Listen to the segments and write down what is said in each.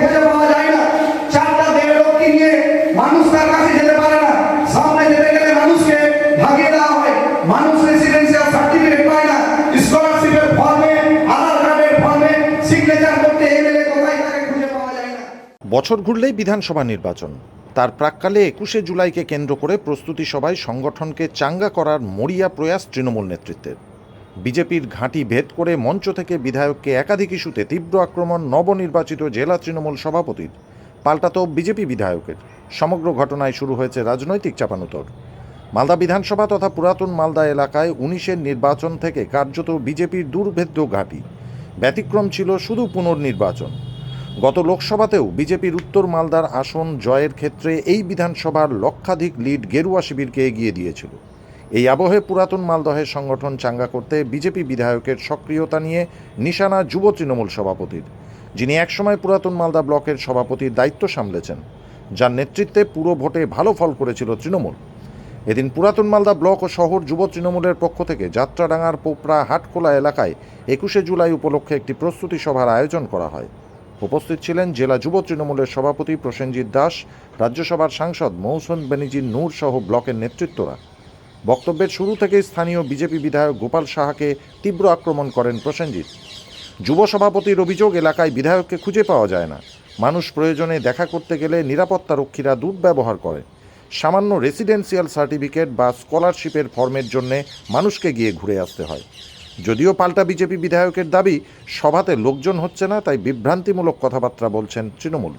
খুঁজে পাওয়া যায় না। চারটা নিয়ে মানুষ তার কাছে যেতে পারে না। সামনে যেতে গেলে মানুষকে ভাগিয়ে দেওয়া হয়। মানুষ রেসিডেন্সিয়াল সার্টিফিকেট পায় না। স্কলারশিপের ফর্মে, আধার কার্ডের ফর্মে সিগনেচার করতে এমএলএ কোথায় তাকে খুঁজে পাওয়া যায় না। বছর ঘুরলেই বিধানসভা নির্বাচন। তার প্রাককালে একুশে জুলাইকে কেন্দ্র করে প্রস্তুতি সভায় সংগঠনকে চাঙ্গা করার মরিয়া প্রয়াস তৃণমূল নেতৃত্বের। বিজেপির ঘাঁটি ভেদ করে মঞ্চ থেকে বিধায়ককে একাধিক ইস্যুতে তীব্র আক্রমণ, নবনির্বাচিত জেলা তৃণমূল সভাপতির। পাল্টাতো বিজেপি বিধায়কের। সমগ্র ঘটনায় শুরু হয়েছে রাজনৈতিক চাপানুতর। মালদা বিধানসভা তথা পুরাতন মালদা এলাকায় উনিশের নির্বাচন থেকে কার্যত বিজেপির দুর্ভেদ্য ঘাঁটি। ব্যতিক্রম ছিল শুধু পুনর্নির্বাচন। গত লোকসভাতেও বিজেপির উত্তর মালদার আসন জয়ের ক্ষেত্রে এই বিধানসভার লক্ষাধিক লিড গেরুয়া শিবিরকে এগিয়ে দিয়েছিল। এই আবহে পুরাতন মালদহের সংগঠন চাঙ্গা করতে বিজেপি বিধায়কের সক্রিয়তা নিয়ে নিশানা যুব তৃণমূল সভাপতির, যিনি একসময় পুরাতন মালদা ব্লকের সভাপতির দায়িত্ব সামলেছেন, যার নেতৃত্বে পুরো ভোটে ভালো ফল করেছিল তৃণমূল। এদিন পুরাতন মালদা ব্লক ও শহর যুব তৃণমূলের পক্ষ থেকে যাত্রাডাঙ্গার পোপড়া হাটখোলা এলাকায় একুশে জুলাই উপলক্ষে একটি প্রস্তুতি সভার আয়োজন করা হয়। উপস্থিত ছিলেন জেলা যুব তৃণমূলের সভাপতি প্রসেনজিৎ দাস, রাজ্যসভার সাংসদ মৌসুম বেনিজির নূর সহ ব্লকের নেতৃত্বরা। বক্তব্যের শুরু থেকেই স্থানীয় বিজেপি বিধায়ক গোপাল সাহাকে তীব্র আক্রমণ করেন প্রসেনজিৎ। যুব সভাপতির অভিযোগ, এলাকায় বিধায়ককে খুঁজে পাওয়া যায় না। মানুষ প্রয়োজনে দেখা করতে গেলে নিরাপত্তা রক্ষীরা দুর্ব্যবহার করে। সামান্য রেসিডেন্সিয়াল সার্টিফিকেট বা স্কলারশিপের ফর্মের জন্য মানুষকে গিয়ে ঘুরে আসতে হয়। যদিও পাল্টা বিজেপি বিধায়কের দাবি, সভাতে লোকজন হচ্ছে না, তাই বিভ্রান্তিমূলক কথাবার্তা বলছেন তৃণমূল।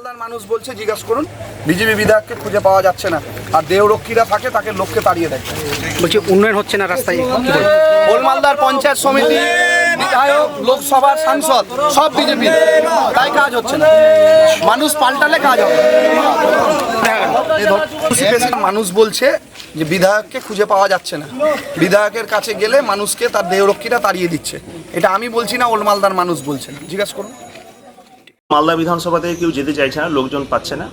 মালদার মানুষ বলছে জিজ্ঞাসা করুন। বিজেপি বিধায়ককে খুঁজে পাওয়া যাচ্ছে না। আর দেহরক্ষীরা থাকে তাকে লোককে তাড়িয়ে দেয়। বলছি উন্নয়ন হচ্ছে না রাস্তায়? ওল মালদার পঞ্চায়েত সমিতি বিধায়ক লোকসভার সাংসদ সব বিজেপি। তাই কাজ হচ্ছে না। মানুষ পাল্টালে কাজ হবে মানুষ বলছে যে বিধায়ককে খুঁজে পাওয়া যাচ্ছে না। বিধায়কের কাছে গেলে মানুষকে তার দেহরক্ষীরা তাড়িয়ে দিচ্ছে। এটা আমি বলছি না ওল মালদার মানুষ বলছেন। জিজ্ঞাসা করুন। মালদা বিধানসভাতে কেউ যেতে চাইছে না, লোকজন পাচ্ছে না।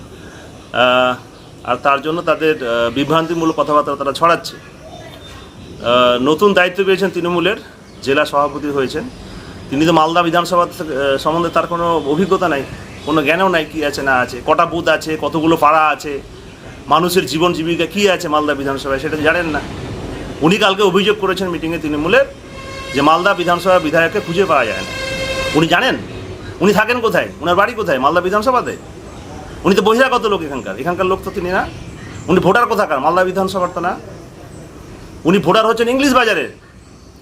আর তার জন্য তাদের বিভ্রান্তিমূলক কথাবার্তা তারা ছড়াচ্ছে। নতুন দায়িত্ব পেয়েছেন তৃণমূলের জেলা সভাপতি হয়েছেন। তিনি তো মালদা বিধানসভা সম্বন্ধে তার কোনো অভিজ্ঞতা নাই, কোনো জ্ঞানও নাই কী আছে না আছে, কটা বুথ আছে, কতগুলো পাড়া আছে, মানুষের জীবন জীবিকা কী আছে মালদা বিধানসভায় সেটা জানেন না। উনি কালকে অভিযোগ করেছেন মিটিংয়ে তৃণমূলের যে মালদা বিধানসভা বিধায়ককে খুঁজে পাওয়া যায় না। উনি জানেন? উনি থাকেন কোথায়? ওনার বাড়ি কোথায়? মালদা বিধানসভাতে? উনি তো বহিরাগত লোক এখানকার। এখানকার লোক তো তিনি না। উনি ভোটার কোথাকার? মালদা বিধানসভার তো না। উনি ভোটার হচ্ছেন ইংলিশ বাজারের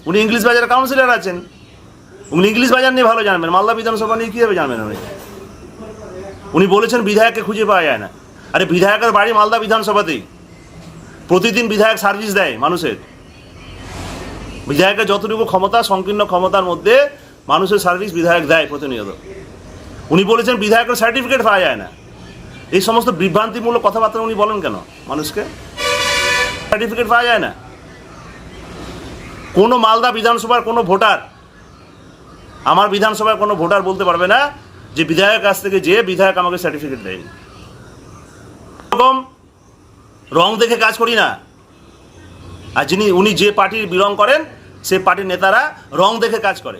উনি ইংলিশ বাজারের কাউন্সিলর আছেন। উনি ইংলিশ বাজার নিয়ে ভালো জানবেন। মালদা বিধানসভা নিয়ে কীভাবে জানবেন উনি? উনি বলেছেন বিধায়ককে খুঁজে পাওয়া যায় না। আরে বিধায়কের বাড়ি মালদা বিধানসভাতেই। প্রতিদিন বিধায়ক সার্ভিস দেয় মানুষের। বিধায়কের যতটুকু ক্ষমতা, সংকীর্ণ ক্ষমতার মধ্যে মানুষের সার্ভিস বিধায়ক দেয় প্রতিনিয়ত। উনি বলেছেন বিধায়কের সার্টিফিকেট পাওয়া যায় না। এই সমস্ত বিভ্রান্তিমূলক কথাবার্তা উনি বলেন কেন মানুষকে? সার্টিফিকেট পাওয়া যায় না। কোনো মালদা বিধানসভার কোনো ভোটার, আমার বিধানসভার কোনো ভোটার বলতে পারবে না যে বিধায়ক কাছ থেকে যে বিধায়ক আমাকে সার্টিফিকেট দেয়নি। এরকম রং দেখে কাজ করি না। আর যিনি, উনি যে পার্টির বিলং করেন, সে পার্টির নেতারা রং দেখে কাজ করে।